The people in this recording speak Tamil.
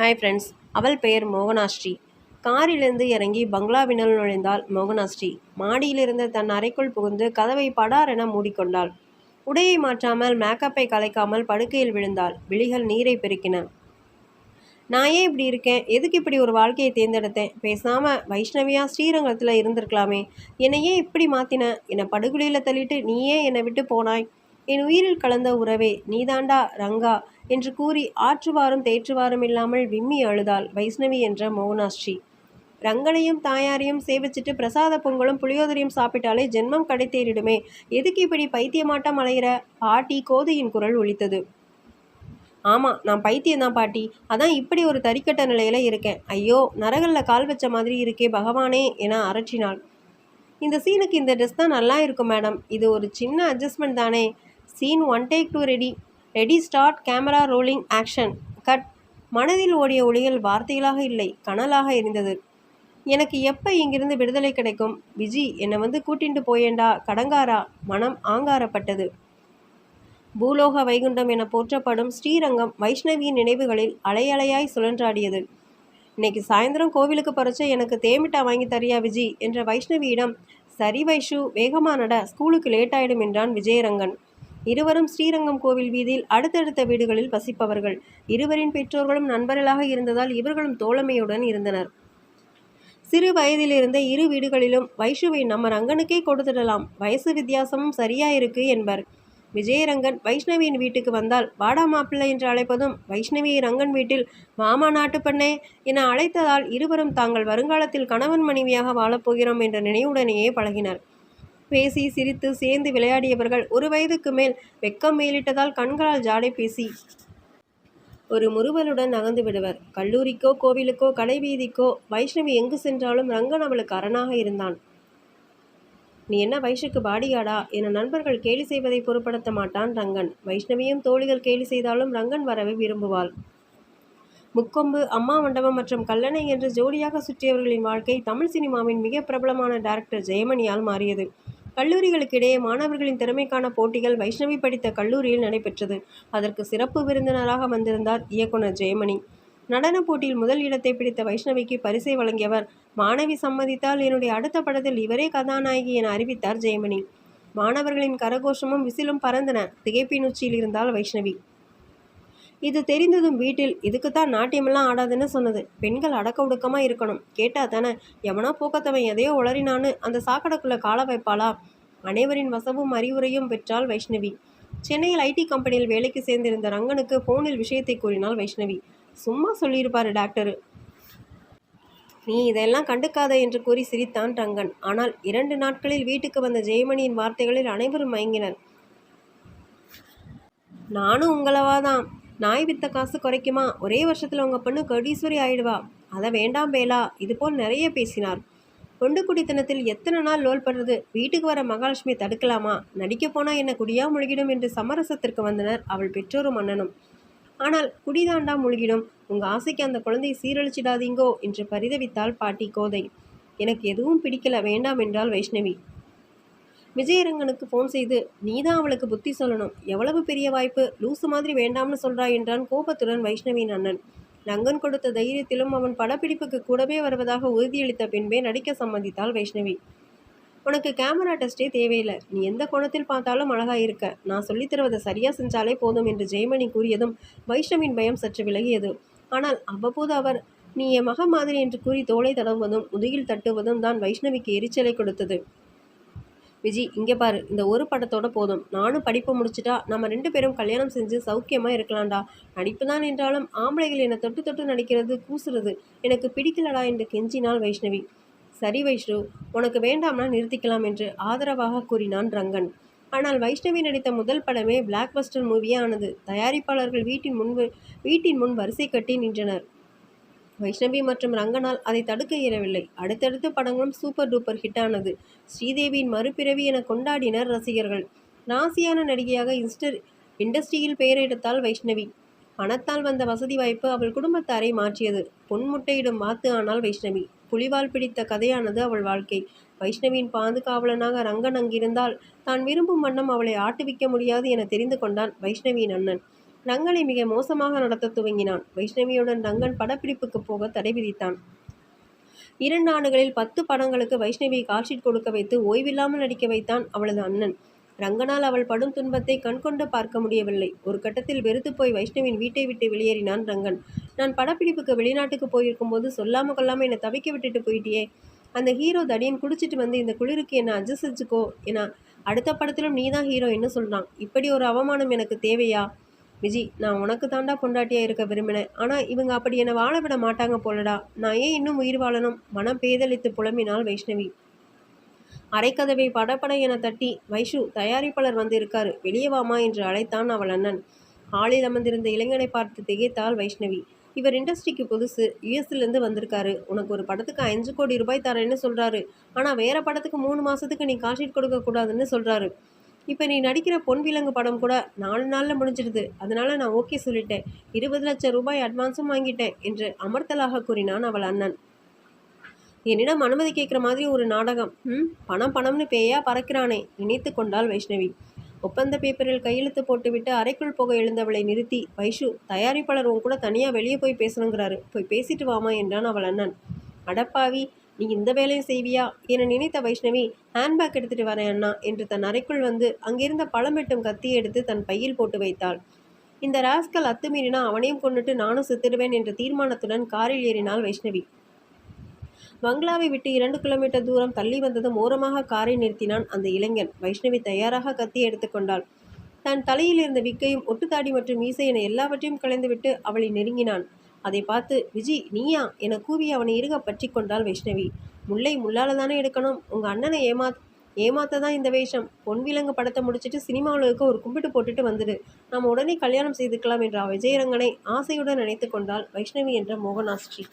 ஹாய் ஃப்ரெண்ட்ஸ் அவள் பெயர் மோகனாஸ்ரீ. காரிலிருந்து இறங்கி பங்களாவினுள் நுழைந்தாள் மோகனாஸ்ரீ. மாடியிலிருந்து தன் அறைக்குள் புகுந்து கதவை படார் என மூடிக்கொண்டாள். உடையை மாற்றாமல் மேக்கப்பை கலைக்காமல் படுக்கையில் விழுந்தாள். விழிகள் நீரை பெருக்கின. நான் ஏன் இப்படி இருக்கேன்? எதுக்கு இப்படி ஒரு வாழ்க்கையை தேர்ந்தெடுத்தேன்? பேசாம வைஷ்ணவியா ஸ்ரீரங்கத்தில் இருந்திருக்கலாமே. என்னை ஏன் இப்படி மாத்தின? என்னை படுகொலியில் தள்ளிட்டு நீயே என்னை விட்டு போனாய். என் உயிரில் கலந்த உறவே. நீதாண்டா ரங்கா. என்று கூறி ஆற்றுவாரும் தேற்றுவாரும் இல்லாமல் விம்மி அழுதாள் வைஷ்ணவி என்ற மௌனாஸ்ரீ ரங்கனையும் தாயாரையும் சேவிச்சிட்டு பிரசாத பொங்கலும் புளியோதரையும் சாப்பிட்டாலே ஜென்மம் கடைத்தேறிடுமே. எதுக்கு இப்படி பைத்தியமாட்டம் அலைகிற பாட்டி கோதையின் குரல் ஒலித்தது. ஆமாம் நான் பைத்தியம்தான் பாட்டி. அதான் இப்படி ஒரு தறிக்கட்ட நிலையில இருக்கேன். ஐயோ நரகல்ல கால் வச்ச மாதிரி இருக்கே பகவானே என அரற்றினாள். இந்த சீனுக்கு இந்த ட்ரெஸ் தான் நல்லா இருக்கும் மேடம் இது ஒரு சின்ன அட்ஜஸ்ட்மெண்ட் தானே. Scene one take two ready ready start camera rolling action. Cut. மனதில் ஓடிய ஒளிகள் வார்த்தைகளாக இல்லை கனலாக இருந்தது எனக்கு எப்போ இங்கிருந்து விடுதலை கிடைக்கும்? விஜி என்னை வந்து கூட்டிட்டு போயேண்டா கடங்காரா? மனம் ஆங்காரப்பட்டது. பூலோக வைகுண்டம் என போற்றப்படும் ஸ்ரீரங்கம் வைஷ்ணவியின் நினைவுகளில் அலையலையாய் சுழன்றாடியது. இன்னைக்கு சாயந்தரம் கோவிலுக்கு பறிச்ச எனக்கு தேமிட்டா வாங்கி தரியா விஜி என்ற வைஷ்ணவியிடம் சரி வைஷு வேகமா நட ஸ்கூலுக்கு லேட் ஆயிடும் என்றான் விஜயரங்கன். இருவரும் ஸ்ரீரங்கம் கோவில் வீதியில் அடுத்தடுத்த வீடுகளில் வசிப்பவர்கள். இருவரின் பெற்றோர்களும் நண்பர்களாக இருந்ததால் இவர்களும் தோழமையுடன் இருந்தனர். சிறு வயதிலிருந்த இரு வீடுகளிலும் வைஷுவை நம்ம ரங்கனுக்கே கொடுத்துடலாம். வயசு வித்தியாசமும் சரியா இருக்கு என்பர். விஜயரங்கன் வைஷ்ணவியின் வீட்டுக்கு வந்தால் வாடா மாப்பிள்ளை என்று அழைப்பதும் வைஷ்ணவியை ரங்கன் வீட்டில் மாமா நாட்டு பெண்ணே என அழைத்ததால் இருவரும் தாங்கள் வருங்காலத்தில் கணவன் மனைவியாக வாழப்போகிறோம் என்ற நினைவுடனேயே பழகினர். பேசி சிரித்து சேர்ந்து விளையாடியவர்கள் ஒரு வயதுக்கு மேல் வெக்கம் மேலிட்டதால் கண்களால் ஜாடை பேசி ஒரு முறுவலுடன் நகர்ந்து விடுவர். கல்லூரிக்கோ கோவிலுக்கோ கடைவீதிக்கோ வைஷ்ணவி எங்கு சென்றாலும் ரங்கன் அவளுக்கு அரணாக இருந்தான். நீ என்ன வயசுக்கு பாடியாடா என நண்பர்கள் கேலி செய்வதை பொருட்படுத்த மாட்டான் ரங்கன். வைஷ்ணவியும் தோழிகள் கேலி செய்தாலும் ரங்கன் வரவே விரும்புவாள். முக்கொம்பு அம்மா மண்டபம் மற்றும் கல்லணை என்று ஜோடியாக சுற்றியவர்களின் வாழ்க்கை தமிழ் சினிமாவின் மிக பிரபலமான டைரக்டர் ஜெயமணியால் மாறியது. கல்லூரிகளுக்கிடையே மாணவர்களின் திறமைக்கான போட்டிகள் வைஷ்ணவி படித்த கல்லூரியில் நடைபெற்றது. அதற்கு சிறப்பு விருந்தினராக வந்திருந்தார் இயக்குனர் ஜெயமணி. நடன போட்டியில் முதல் இடத்தை பிடித்த வைஷ்ணவிக்கு பரிசை வழங்கியவர் மாணவி சம்மதித்தால் என்னுடைய அடுத்த படத்தில் இவரே கதாநாயகி என அறிவித்தார் ஜெயமணி. மாணவர்களின் கரகோஷமும் விசிலும் பறந்தன. திகைப்பின் உச்சியில் இருந்தால் வைஷ்ணவி. இது தெரிந்ததும் வீட்டில் இதுக்குத்தான் நாட்டியமெல்லாம் ஆடாதுன்னு சொன்னது. பெண்கள் அடக்க ஒடுக்கமாக இருக்கணும். கேட்டா தானே எவனோ போக்கத்தவன் எதையோ உளறினான்னு அந்த சாக்கடைக்குள்ளே கால வைப்பாளா? அனைவரின் வசவும் அறிவுரையும் பெற்றாள் வைஷ்ணவி. சென்னையில் ஐடி கம்பெனியில் வேலைக்கு சேர்ந்திருந்த ரங்கனுக்கு ஃபோனில் விஷயத்தை கூறினாள் வைஷ்ணவி. சும்மா சொல்லியிருப்பாரு டாக்டரு. நீ இதெல்லாம் கண்டுக்காத என்று கூறி சிரித்தான் ரங்கன். ஆனால் இரண்டு நாட்களில் வீட்டுக்கு வந்த ஜெயமணியின் வார்த்தைகளில் அனைவரும் மயங்கினர். நானும் உங்களவாதான். நாய் வித்த காசு குறைக்குமா? ஒரே வருஷத்தில் உங்கள் பொண்ணு கோடீஸ்வரி ஆயிடுவா. அதை வேண்டாம் பேலா. இதுபோல் நிறைய பேசினார். கொண்டு குடித்தனத்தில் எத்தனை நாள் லோல் பண்ணுறது வீட்டுக்கு வர மகாலட்சுமி தடுக்கலாமா? நடிக்க போனால் என்ன குடியா முழுகிடும் என்று சமரசத்திற்கு வந்தனர் அவள் பெற்றோரும் அண்ணனும். ஆனால் குடிதாண்டா முழுகிடும். உங்கள் ஆசைக்கு அந்த குழந்தையை சீரழிச்சிடாதீங்கோ என்று பரிதவித்தாள் பாட்டி கோதை. எனக்கு எதுவும் பிடிக்கல. வேண்டாம் என்றாள் வைஷ்ணவி. விஜயரங்கனுக்கு ஃபோன் செய்து நீதான் அவளுக்கு புத்தி சொல்லணும். எவ்வளவு பெரிய வாய்ப்பு? லூசு மாதிரி வேண்டாம்னு சொல்றாய் என்றான் கோபத்துடன் வைஷ்ணவியின் அண்ணன் நங்கன் கொடுத்த தைரியத்திலும் அவன் படப்பிடிப்புக்கு கூடவே வருவதாக உறுதியளித்த பின்பே நடிக்க சம்மதித்தாள் வைஷ்ணவி. உனக்கு கேமரா டெஸ்டே தேவையில்லை. நீ எந்த கோணத்தில் பார்த்தாலும் அழகாக இருக்க. நான் சொல்லித் தருவதை செஞ்சாலே போதும் என்று ஜெயமணி கூறியதும் வைஷ்ணவின் பயம் சற்று விலகியது. ஆனால் அவ்வப்போது அவர் நீ என் மக மாதிரி என்று கூறி தோளை தடவுவதும் முதுகில் தட்டுவதும் தான் வைஷ்ணவிக்கு எரிச்சலை கொடுத்தது. விஜி இங்கே பாரு இந்த ஒரு படத்தோட போதும். நானும் படிப்பு முடிச்சிட்டா நம்ம ரெண்டு பேரும் கல்யாணம் செஞ்சு சௌக்கியமாக இருக்கலாம்டா. நடிப்பு தான் என்றாலும் ஆம்பளைகள் என்னை தொட்டு தொட்டு நடிக்கிறது கூசுறது. எனக்கு பிடிக்கலடா என்று கெஞ்சினாள் வைஷ்ணவி. சரி வைஷ்ணு உனக்கு வேண்டாம்னா நிறுத்திக்கலாம் என்று ஆதரவாக கூறினான் ரங்கன். ஆனால் வைஷ்ணவி நடித்த முதல் படமே பிளாக் பஸ்டர் மூவியே ஆனது. தயாரிப்பாளர்கள் வீட்டின் முன்பு வீட்டின் முன் வரிசை கட்டி நின்றனர். வைஷ்ணவி மற்றும் ரங்கனால் அதை தடுக்க இயலவில்லை. அடுத்தடுத்த படங்களும் சூப்பர் டூப்பர் ஹிட்டானது. ஸ்ரீதேவியின் மறுபிறவி என கொண்டாடினர் ரசிகர்கள். ராசியான நடிகையாக இன்ஸ்டர் இண்டஸ்ட்ரியில் பெயர் எடுத்தாள் வைஷ்ணவி. பணத்தால் வந்த வசதி வாய்ப்பு அவள் குடும்பத்தாரை மாற்றியது. பொன்முட்டையிடும் வாத்து ஆனால் வைஷ்ணவி. புலிவால் பிடித்த கதையானது அவள் வாழ்க்கை. வைஷ்ணவியின் பாதுகாவலனாக ரங்கன் அங்கிருந்தால் தான் விரும்பும் வண்ணம் அவளை ஆட்டுவிக்க முடியாது என தெரிந்து கொண்டான் வைஷ்ணவியின் அண்ணன். ரங்கனை மிக மோசமாக நடத்த துவங்கினான். வைஷ்ணவியுடன் ரங்கன் படப்பிடிப்புக்கு போக தடை விதித்தான். இரண்டு ஆண்டுகளில் பத்து படங்களுக்கு வைஷ்ணவியை கால்ஷீட் கொடுக்க வைத்து ஓய்வில்லாமல் நடிக்க வைத்தான் அவளது அண்ணன். ரங்கனால் அவள் படும் துன்பத்தை கண்கொண்டு பார்க்க முடியவில்லை. ஒரு கட்டத்தில் வெறுத்து போய் வைஷ்ணவின் வீட்டை விட்டு வெளியேறினான் ரங்கன். நான் படப்பிடிப்புக்கு வெளிநாட்டுக்கு போயிருக்கும்போது சொல்லாம கொள்ளாமல் என்னை தவிக்க விட்டுட்டு போயிட்டியே. அந்த ஹீரோ தடியன் குடிச்சிட்டு வந்து இந்த குளிருக்கு என்ன அட்ஜஸ்ட் செஞ்சுக்கோ ஏன்னா அடுத்த படத்திலும் நீ தான் ஹீரோ என்ன சொல்றான். இப்படி ஒரு அவமானம் எனக்கு தேவையா? விஜி நான் உனக்கு தாண்டா பொண்டாட்டியாக இருக்க விரும்பினேன். ஆனால் இவங்க அப்படி என்னை வாழ விட மாட்டாங்க போலடா. நான் ஏன் இன்னும் உயிர் வாழணும்? மனம் பேதலித்து புலம்பினாள் வைஷ்ணவி. அரைக்கதவை படப்பட என தட்டி வைஷு தயாரிப்பாளர் வந்து இருக்காரு வெளியே வாமா என்று அழைத்தான் அவள் அண்ணன். ஹாலில் அமர்ந்திருந்த இளைஞனை பார்த்து திகைத்தாள் வைஷ்ணவி. இவர் இண்டஸ்ட்ரிக்கு புதுசு. யூஎஸ்லேருந்து வந்திருக்காரு. உனக்கு ஒரு படத்துக்கு அஞ்சு கோடி ரூபாய் தரேன்னு சொல்கிறாரு ஆனால் வேறு படத்துக்கு மூணு மாதத்துக்கு நீ காஷீட் கொடுக்கக்கூடாதுன்னு சொல்கிறாரு இப்போ நீ நடிக்கிற பொன் விலங்கு படம் கூட நாலு நாளில் முடிஞ்சிருது. அதனால நான் ஓகே சொல்லிட்டேன். இருபது லட்சம் ரூபாய் அட்வான்ஸும் வாங்கிட்டேன் என்று அமர்த்தலாக கூறினான் அவள் அண்ணன். என்னிடம் அனுமதி கேட்குற மாதிரி ஒரு நாடகம். ம் பணம் பணம்னு பேயா பறக்கிறானே நினைத்து கொண்டாள் வைஷ்ணவி. ஒப்பந்த பேப்பரில் கையெழுத்து போட்டுவிட்டு அறைக்குள் போக எழுந்தவளை நிறுத்தி வைஷு தயாரிப்பாளர் உன் கூட தனியாக வெளியே போய் பேசணுங்கிறாரு. போய் பேசிட்டு வாமா என்றான் அவள் அண்ணன். அடப்பாவி நீ இந்த வேலையும் செய்வியா? என நினைத்த வைஷ்ணவி ஹேண்ட்பேக் எடுத்துட்டு வரேன் அண்ணா என்று தன் அறைக்குள் வந்து அங்கிருந்த பழம் வெட்டும் கத்தியை எடுத்து தன் பையில் போட்டு வைத்தாள். இந்த ராஸ்கல் அத்துமீறினா அவனையும் கொண்டுட்டு நானும் செத்துடுவேன் என்ற தீர்மானத்துடன் காரில் ஏறினாள் வைஷ்ணவி. பங்களாவை விட்டு இரண்டு கிலோமீட்டர் தூரம் தள்ளி வந்ததும் ஓரமாக காரை நிறுத்தினான் அந்த இளைஞன். வைஷ்ணவி தயாராக கத்தி எடுத்துக்கொண்டாள் தன் தலையில் இருந்த விக்கையும் ஒட்டுத்தாடி மற்றும் மீசை என எல்லாவற்றையும் கலைந்துவிட்டு அவளை நெருங்கினான். அதை பார்த்து விஜி நீயா என கூவி அவனை இருக பற்றி கொண்டாள் வைஷ்ணவி. முல்லை முள்ளால தானே எடுக்கணும்? உங்க அண்ணனை ஏமா ஏமாத்த தான் இந்த வேஷம்? பொன் விலங்கு படத்தை முடிச்சிட்டு சினிமாவில் இருக்க ஒரு கும்பிட்டு போட்டுட்டு வந்துடு. நாம் உடனே கல்யாணம் செய்துக்கலாம் என்ற விஜயரங்கனை ஆசையுடன் நினைத்து கொண்டாள் வைஷ்ணவி என்ற மோகனாஸ்ரீ.